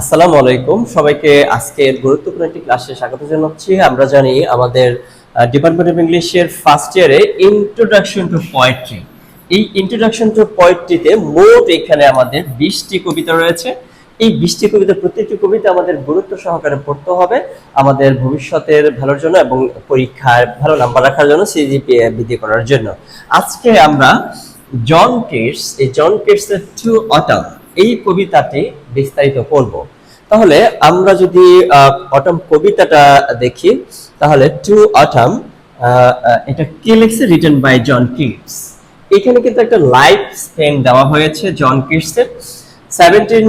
আসসালামু আলাইকুম। সবাইকে আজকের গুরুত্বপূর্ণ একটি ক্লাসে স্বাগত জানাচ্ছি। আমরা জানি আমাদের ডিপার্টমেন্ট অফ ইংলিশের ফার্স্ট ইয়ারে ইন্ট্রোডাকশন টু পোয়েট্রি এই ইন্ট্রোডাকশন টু পোয়েট্রিতে মোট এখানে আমাদের বিশটি কবিতা রয়েছে। এই বিশটি কবিতা প্রত্যেকটি কবিতা আমাদের গুরুত্ব সহকারে পড়তে হবে। আমাদের ভবিষ্যতের ভালোর জন্য এবং পরীক্ষার ভালো নাম্বার রাখার জন্য সিজিপিএ বৃদ্ধি করার জন্য। আজকে আমরা জন কিটস এই জন কিটস এর টু অটাম এই কবিতাটি বিস্তারিত পড়ব তাহলে আমরা যদি অটম কবিতাটা দেখি, তাহলে টু অটাম এটা কি লিখছে? রিটেন বাই জন কিটস এখানে কিন্তু একটা লাইফ স্পেন দেওয়া হয়েছে John কিটসের seventeen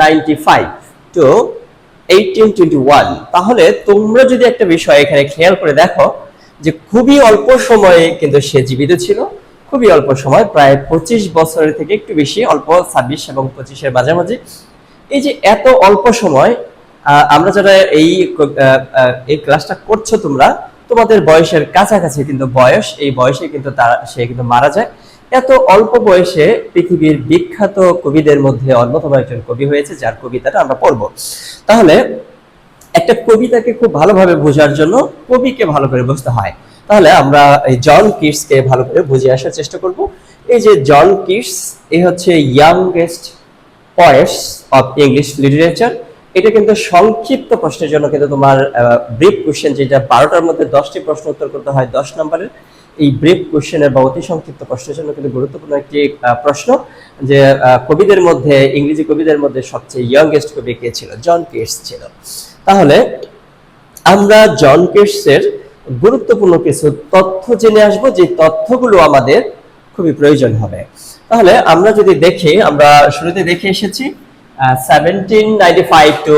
ninety five to eighteen twenty one তাহলে তোমরা যদি একটা বিষয় এখানে খেয়াল করে দেখো, যে খুবই অল্প সময়ে কিন্তু সে জীবিত ছিল। খুবই অল্প সময়, প্রায় পঁচিশ বছরের থেকে একটু বেশি, অল্প ছাব্বিশ এবং পঁচিশের মাঝামাঝি। এই যে এত অল্প সময় আমরা যারা এই এই ক্লাসটা করছ তোমরা, তোমাদের বয়সের কাছাকাছি কিন্তু বয়স, এই বয়সে কিন্তু তারা, সে কিন্তু মারা যায়। এত অল্প বয়সে পৃথিবীর বিখ্যাত কবিদের মধ্যে অন্যতম একজন কবি হয়েছে, যার কবিতাটা আমরা পড়ব। তাহলে একটা কবিতাকে খুব ভালোভাবে বোঝার জন্য কবিকে ভালো করে বুঝতে হয়। তাহলে আমরা এই জন কিটসকে ভালো করে বুঝে আসার চেষ্টা করব। এই যে জন কিটস এ হচ্ছে youngest poets of English literature এটা কিন্তু সংক্ষিপ্ত প্রশ্নের জন্য কিন্তু তোমার ব্রিফ কোশ্চেন যেটা বারোটার মধ্যে দশটি প্রশ্ন উত্তর করতে হয় দশ নম্বরের। এই ব্রিফ কোশ্চেনের বা অতি সংক্ষিপ্ত প্রশ্নের জন্য কিন্তু গুরুত্বপূর্ণ একটি প্রশ্ন যে কবিদের মধ্যে, ইংরেজি কবিদের মধ্যে সবচেয়ে ইয়াংগেস্ট কবি কে ছিল? জন কিটস ছিল। তাহলে আমরা জন কিটসের গুরুত্বপূর্ণ কিছু তথ্য জেনে আসব, যে তথ্যগুলো আমাদের খুবই প্রয়োজন হবে। তাহলে আমরা যদি দেখি, আমরা শুরুতে দেখে এসেছি seventeen ninety five to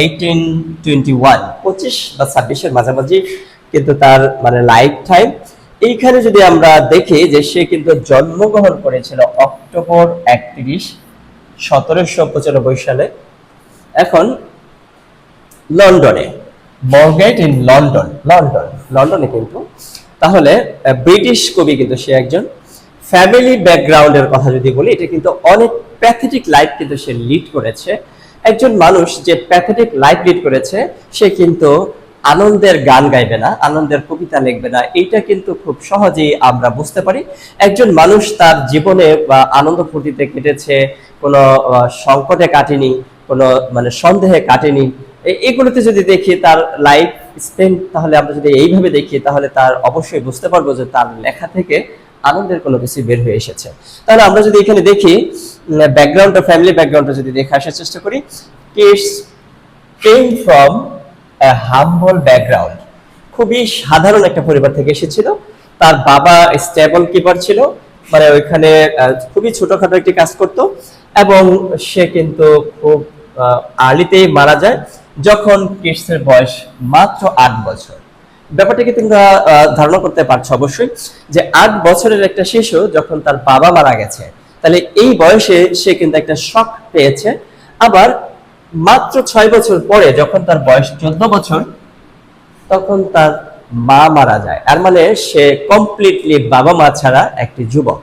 eighteen twenty one পঁচিশ বা ছাব্বিশের মাঝামাঝি কিন্তু তার মানে লাইফ টাইম এইখানে যদি আমরা দেখি যে সে কিন্তু জন্মগ্রহণ করেছিল অক্টোবর একত্রিশ, সতেরোশো পঁচানব্বই সালে, এখন লন্ডনে। মর্গেট ইন লন্ডন লন্ডন লন্ডনে কিন্তু। তাহলে ব্রিটিশ কবি কিন্তু সে একজন। ফ্যামিলি ব্যাকগ্রাউন্ডের কথা যদি বলি, এটা কিন্তু অনেক প্যাথেটিক লাইফ কিন্তু সে লিড করেছে। একজন মানুষ যে প্যাথেটিক লাইফ লিড করেছে, সে কিন্তু আনন্দের গান গাইবে না, আনন্দের কবিতা লিখবে না। এইটা কিন্তু খুব সহজেই আমরা বুঝতে পারি। একজন মানুষ তার জীবনে, বা আনন্দ ফুর্তিতে কেটেছে, কোনো সংকটে কাটেনি, কোনো মানে সন্দেহে কাটেনি। এগুলোতে যদি দেখি তার লাইফ স্পেন্ড তাহলে আমরা যদি এইভাবে দেখি, তাহলে তার অবশ্যই বুঝতে পারব যে তার লেখা থেকে আনন্দের কোনো কিছু বের হয়ে এসেছে। তাহলে আমরা যদি এখানে দেখি ব্যাকগ্রাউন্ডটা ফ্যামিলি ব্যাকগ্রাউন্ডটা যদি দেখে আসার চেষ্টা করি Keats came from humble background খুবই সাধারণ একটা পরিবার থেকে এসেছিল। তার বাবা স্টেবল কিপার ছিল মানে ওইখানে খুবই ছোটখাটো একটি কাজ করত, এবং সে কিন্তু খুব আর্লিতেই মারা যায়। যখন কিডসের বয়স মাত্র আট বছর। ব্যাপারটাকে তোমরা ধারণা করতে পারছ অবশ্যই যে আট বছরের একটা শিশু যখন তার বাবা মারা গেছে, তাহলে এই বয়সে সে কিন্তু একটা শখ পেয়েছে। আবার মাত্র ছয় বছর পরে যখন তার বয়স চোদ্দ বছর, তখন তার মা মারা যায়। আর মানে সে কমপ্লিটলি বাবা মা ছাড়া একটি যুবক।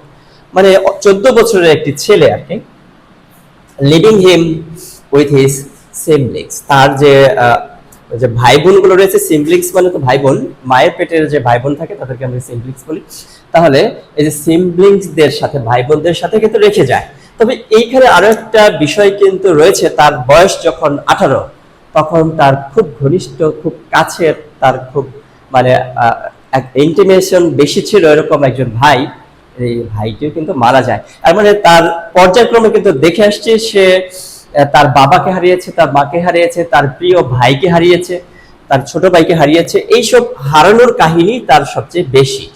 মানে চোদ্দ বছরের একটি ছেলে আর কি। Living him with his siblings তার যে যে ভাই বোনগুলো রয়েছে সিবলিংস মানে তো ভাই বোন মায়ের পেটের যে ভাই বোন থাকে, তাদেরকে আমরা সিবলিংস বলি। তাহলে এই যে সিবলিংসদের সাথে ভাই বোনদের সাথে কিন্তু রেখে যায়। তবে এইখানে আরও একটা বিষয় কিন্তু রয়েছে, তার বয়স যখন আঠারো, তখন তার খুব ঘনিষ্ঠ, খুব কাছের, তার খুব মানে ইন্টিমেশন বেশি ছিল এরকম একজন ভাই। এই ভাইটিও কিন্তু মারা যায়। আর মানে তার পর্যায়ক্রমে কিন্তু দেখে আসছে সে তার বাবাকে হারিয়েছে তার মাকে হারিয়েছে তার প্রিয় ভাইকে হারিয়েছে তার ছোট ভাইকে হারিয়েছে। এইসব হারানোর কাহিনী তার সবচেয়ে বেশি।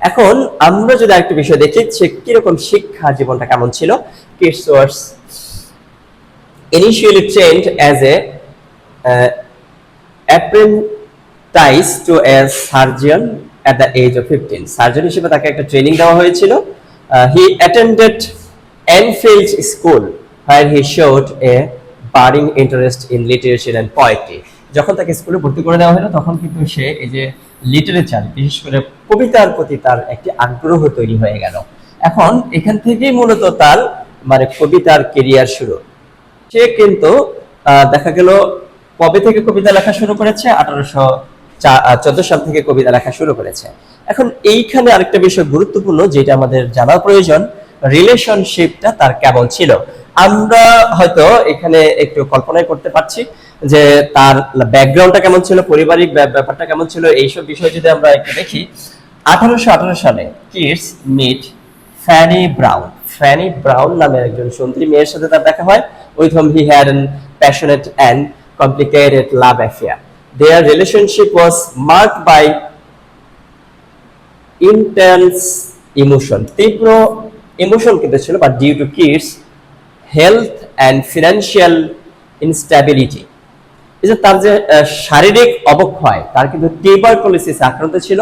এখন আমরা যদি আরেকটা বিষয় দেখি সে কীরকম শিক্ষা জীবনটা কেমন ছিল? Keats trained as a uh, apprentice to a surgeon at the age of 15 surgeon হিসেবে তাকে একটা ট্রেনিং দেওয়া হয়েছিল। He attended Enfield school where he showed a budding interest in literature and poetry. যখন তাকে স্কুলে ভর্তি করে দেওয়া হলো, তখন কিন্তু সে এই যে লিটারেচার বিশেষ করে কবিতার প্রতি তার একটি আগ্রহ তৈরি হয়ে গেল। এখন এখান থেকেই মূলত তার মানে কবিতার কেরিয়ার শুরু। সে কিন্তু দেখা গেল কবে থেকে কবিতা লেখা শুরু করেছে? আঠারোশো চোদ্দ সাল থেকে কবিতা লেখা শুরু করেছে। এখন এইখানে আরেকটা বিষয় গুরুত্বপূর্ণ, যেটা আমাদের জানা প্রয়োজন রিলেশনশিপটা তার কেমন ছিল? আমরা হয়তো এখানে একটু কল্পনাই করতে পারছি যে তার ব্যাকগ্রাউন্ডটা কেমন ছিল, পারিবারিক ব্যাপারটা কেমন ছিল, এইসব বিষয় যদি আমরা একটু দেখি, আঠারোশো আঠারো সালে Keats meet Fanny Brown Fanny Brown নামের একজন সুন্দরী মেয়ের সাথে তার দেখা হয়। With home he had an passionate and complicated love affair their relationship was marked by intense emotion তীব্র ইমোশন কিন্তু ছিল but due to Keats health and financial instability এই যে তার যে শারীরিক অবক্ষয়, তার কিন্তু টিউবারকুলোসিস আক্রান্ত ছিল।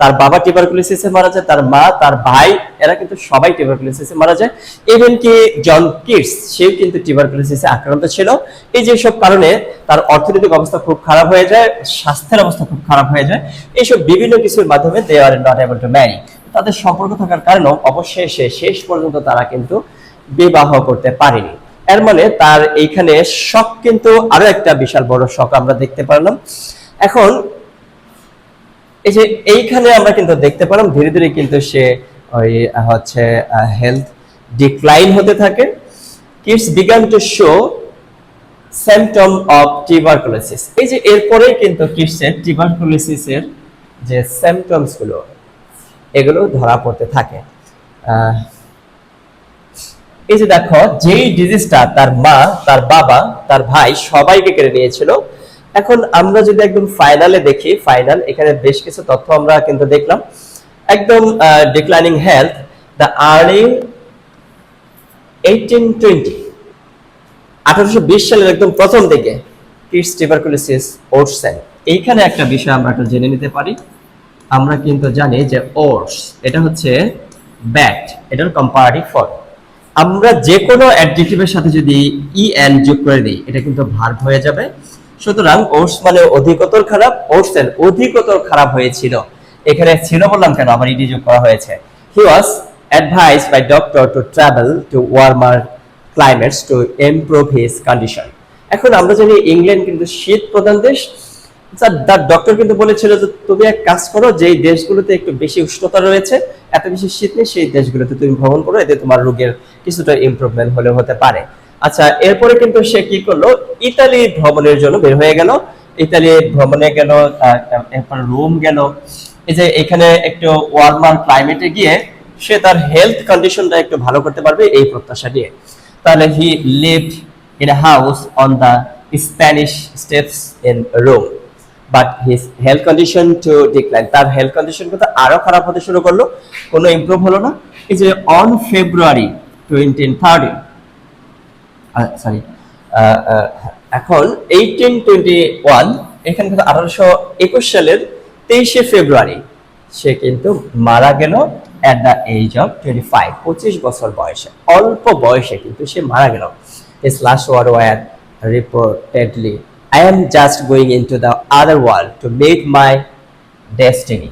তার বাবা টিউবারকুলোসিসে মারা যায়, তার মা, তার ভাই, এরা কিন্তু সবাই টিউবারকুলোসিসে মারা যায়। ইভেন কি জন কিডস সেও কিন্তু টিউবারকুলোসিসে আক্রান্ত ছিল। এই যে সব কারণে তার অর্থনৈতিক অবস্থা খুব খারাপ হয়ে যায়, স্বাস্থ্যের অবস্থা খুব খারাপ হয়ে যায়। এইসব বিভিন্ন কিছুর মাধ্যমে they are not able to marry তাদের সম্পর্ক থাকার কারণেও অবশেষে শেষ পর্যন্ত তারা কিন্তু বিবাহ করতে পারেনি। এর মানে তার এইখানে শখ কিন্তু আরও একটা বিশাল বড় শখ আমরা দেখতে পারলাম এখন এই যে এইখানে আমরা কিন্তু দেখতে পেলাম, ধীরে ধীরে কিন্তু সে ওই হচ্ছে হেলথ ডিক্লাইন হতে থাকে। Keats began to show symptom of tuberculosis এই যে এরপরেই কিন্তু কিডসের টিউবারকুলোসিসের যে সিমটমসগুলো, এগুলো ধরা পড়তে থাকে। এই যে দেখো, যেই ডিজিজটা তার মা, তার বাবা, তার ভাই সবাইকে কেড়ে নিয়েছিল এখন আমরা যদি একদম ফাইনালে দেখি ফাইনাল এখানে বেশ কিছু তথ্য আমরা কিন্তু দেখলাম। একদম declining health the early eighteen twenty আঠারোশো বিশ সালের একদম প্রথম দিকে কিডস টিউবারকুলোসিস ওটসেন এইখানে একটা বিষয় আমরা একটু জেনে নিতে পারি। আমরা কিন্তু জানি যে ওটস এটা হচ্ছে ব্যাট এটার কম্পারেটিভ ফর্ম আমরা যে কোনো অ্যাডজেক্টিভের সাথে যদি ই এন যোগ করে দিই, এটা কিন্তু ভার্ব হয়ে যাবে। সুতরাং ওটস মানে অধিকতর খারাপ ওটসেন অধিকতর খারাপ হয়েছিল। এখানে ছিল বললাম কেন? আবার ইডি যোগ করা হয়েছে। He was advise by doctor to travel to warmer climates to improve his condition এখন আমরা জানি ইংল্যান্ড কিন্তু শীত প্রধান দেশ। তার ডক্টর কিন্তু বলেছিল যে, তুমি এক কাজ করো, যেই দেশগুলোতে একটু বেশি উষ্ণতা রয়েছে, এত বেশি শীত নেই, সেই দেশগুলোতে তুমি ভ্রমণ করো, এতে তোমার রোগের কিছুটা ইমপ্রুভমেন্ট হলেও হতে পারে। আচ্ছা এরপরে কিন্তু সে কি করল? ইতালি ভ্রমণের জন্য বের হয়ে গেল। ইতালি ভ্রমণে গেল এরপর রোম গেল। এই যে এখানে একটু ওয়ার্মার ক্লাইমেটে গিয়ে সে তার হেলথ কন্ডিশনটা একটু ভালো করতে পারবে এই প্রত্যাশা নিয়ে। তাহলে he lived in house on the Spanish steps in Rome. But his health condition to decline তার হেলথ কন্ডিশন কিন্তু আরও খারাপ হতে শুরু করল, কোনো ইমপ্রুভ হলো না। এই যে on February twenty thirty sorry এখন এইটিন টোয়েন্টি ওয়ান এখানে কিন্তু আঠারোশো একুশ সালের তেইশে ফেব্রুয়ারি সে কিন্তু মারা গেল at the age of twenty five পঁচিশ বছর বয়সে অল্প বয়সে কিন্তু সে মারা গেল His last word were reportedly, I am just going into the other world to meet my destiny.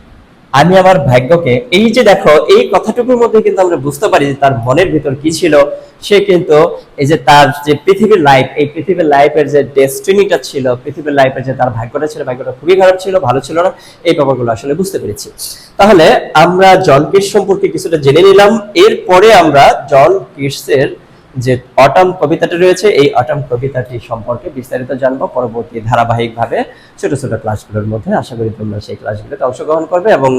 আমি আমার ভাগ্যকে এই যে দেখো এই কথাটুকুর মধ্যে কিন্তু আমরা বুঝতে পারি যে তার মনের ভিতর কি ছিল সে কিন্তু এই যে তার যে পৃথিবীর লাইফ এই পৃথিবীর লাইফের যে ডেস্টিনিটা ছিল, পৃথিবীর লাইফের যে তার ভাগ্যটা ছিল, ভাগ্যটা খুবই খারাপ ছিল, ভালো ছিল না, এই ব্যাপারগুলো আসলে বুঝতে পেরেছি। তাহলে আমরা জন কিটস সম্পর্কে কিছুটা জেনে নিলাম। এরপরে আমরা জন কিটসের যে অটম কবিতাটি রয়েছে, এই অটম কবিতাটি সম্পর্কে বিস্তারিত জানব পরবর্তী ধারাবাহিকভাবে ছোট ছোট ক্লাসগুলোর মধ্যে। আশা করি তোমরা সেই ক্লাসগুলোতে অংশগ্রহণ করবে এবং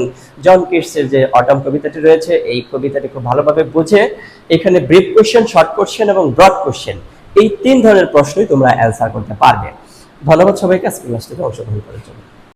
জন কিটসের যে অটম কবিতাটি রয়েছে, এই কবিতাটি খুব ভালোভাবে বুঝে এখানে ব্রিফ কোশ্চেন শর্ট কোশ্চেন এবং ব্রড কোশ্চেন এই তিন ধরনের প্রশ্নই তোমরা অ্যান্সার করতে পারবে। ধন্যবাদ সবাইকে আজকে ক্লাসটিতে অংশগ্রহণ করার জন্য।